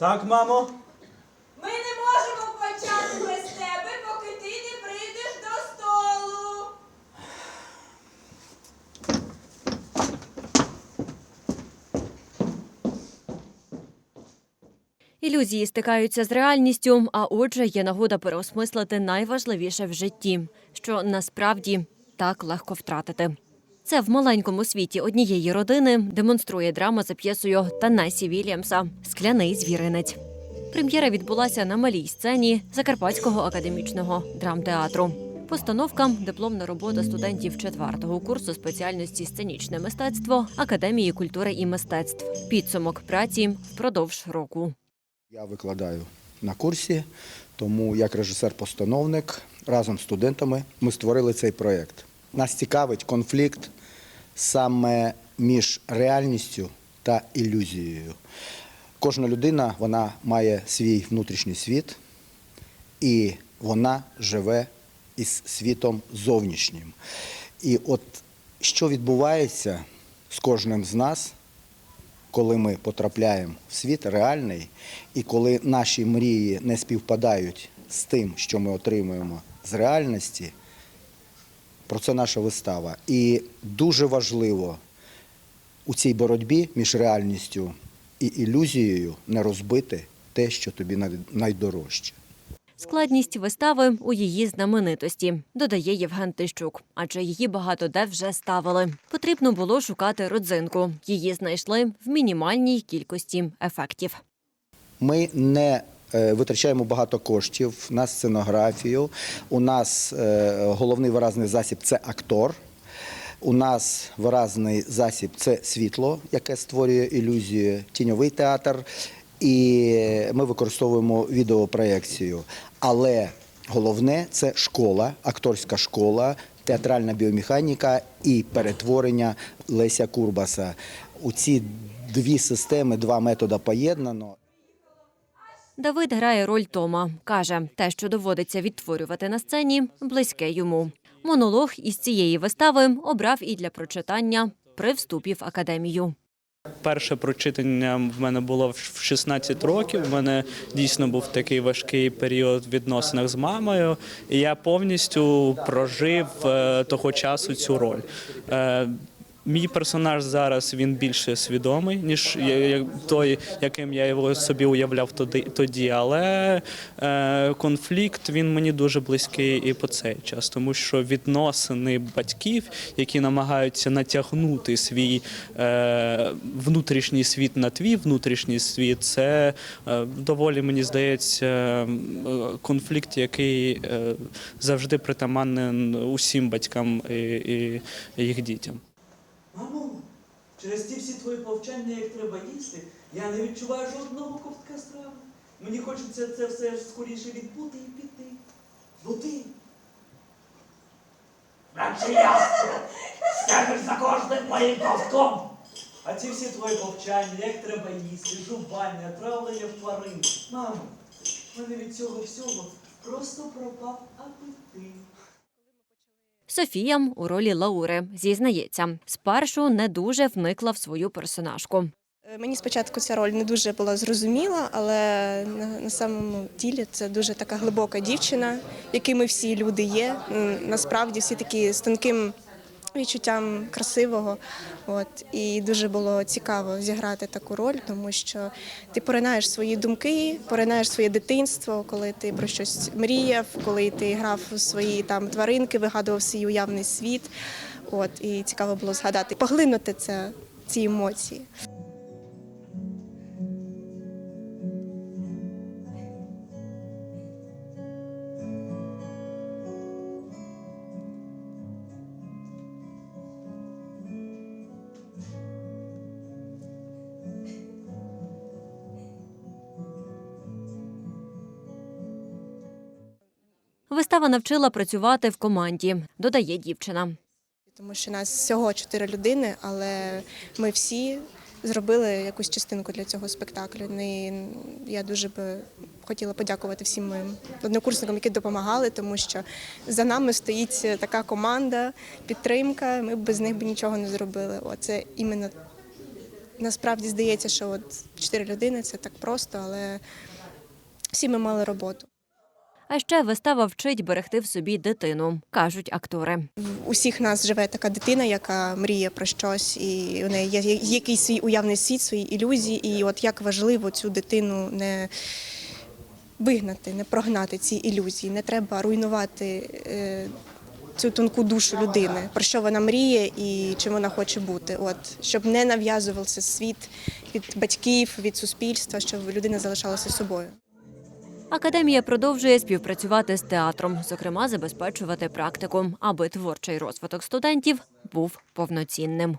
Так, мамо? Ми не можемо почати без тебе, поки ти не прийдеш до столу. Ілюзії стикаються з реальністю, а отже, є нагода переосмислити найважливіше в житті, що насправді так легко втратити. Це в маленькому світі однієї родини демонструє драма за п'єсою Танесі Вільямса Скляний звіринець. Прем'єра відбулася на малій сцені Закарпатського академічного драмтеатру. Постановка дипломна робота студентів четвертого курсу спеціальності сценічне мистецтво Академії культури і мистецтв. Підсумок праці впродовж року. Я викладаю на курсі, тому як режисер-постановник разом з студентами ми створили цей проєкт. Нас цікавить конфлікт саме між реальністю та ілюзією. Кожна людина вона має свій внутрішній світ, і вона живе із світом зовнішнім. І от що відбувається з кожним з нас, коли ми потрапляємо в світ реальний, і коли наші мрії не співпадають з тим, що ми отримуємо з реальності, про це наша вистава. І дуже важливо у цій боротьбі між реальністю і ілюзією не розбити те, що тобі най- найдорожче. Складність вистави у її знаменитості, додає Євген Тищук, адже її багато де вже ставили. Потрібно було шукати родзинку. Її знайшли в мінімальній кількості ефектів. Ми не витрачаємо багато коштів на сценографію. У нас е, головний виразний засіб це актор. У нас виразний засіб це світло, яке створює ілюзію, тіньовий театр. І ми використовуємо відеопроекцію. Але головне це школа, акторська школа, театральна біомеханіка і перетворення Леся Курбаса. У ці дві системи, два методи поєднано. Давид грає роль Тома. каже, те, що доводиться відтворювати на сцені, близьке йому. Монолог із цієї вистави обрав і для прочитання при вступі в академію. Перше прочитання в мене було в 16 років. У мене дійсно був такий важкий період відносинах з мамою, і я повністю прожив е, того часу цю роль. Мій персонаж зараз він більше свідомий, ніж той, яким я його собі уявляв тоді, але е, конфлікт він мені дуже близький і по цей час, тому що відносини батьків, які намагаються натягнути свій е, внутрішній світ на твій внутрішній світ, це е, доволі мені здається конфлікт, який е, завжди притаманний усім батькам і, і їх дітям. Через ті всі твої повчання, як треба їсти, я не відчуваю жодного ковтка страви. Мені хочеться це все скоріше відбути і піти. Ну ти. Радше ясно, стежиш за кожним моїм ковтком. А ці всі твої повчання, як треба їсти, жування, травлення в тварин. Мамо, в мене від цього всього просто пропав апетит. Софія у ролі Лаури зізнається, спершу не дуже вникла в свою персонажку. Е, Мені спочатку ця роль не дуже була зрозуміла, але на, на самому ділі це дуже така глибока дівчина, якими всі люди є. Насправді всі такі з тонким відчуттям красивого. От і дуже було цікаво зіграти таку роль, тому що ти поринаєш свої думки, поринаєш своє дитинство, коли ти про щось мріяв, коли ти грав у свої там тваринки, вигадував свій уявний світ. От і цікаво було згадати, поглинути це ці емоції. Вистава навчила працювати в команді, додає дівчина. Тому що нас всього чотири людини, але ми всі зробили якусь частинку для цього спектаклю. Ну, І я дуже би хотіла подякувати всім моїм однокурсникам, які допомагали, тому що за нами стоїть така команда, підтримка. Ми б без них би нічого не зробили. Оце іменно насправді здається, що от чотири людини це так просто, але всі ми мали роботу. А ще вистава вчить берегти в собі дитину, кажуть актори. В усіх нас живе така дитина, яка мріє про щось, і у неї є якийсь свій уявний світ, свої ілюзії. І от як важливо цю дитину не вигнати, не прогнати ці ілюзії. Не треба руйнувати е, цю тонку душу людини, про що вона мріє і чим вона хоче бути. От щоб не нав'язувався світ від батьків, від суспільства, щоб людина залишалася собою. Академія продовжує співпрацювати з театром, зокрема забезпечувати практику, аби творчий розвиток студентів був повноцінним.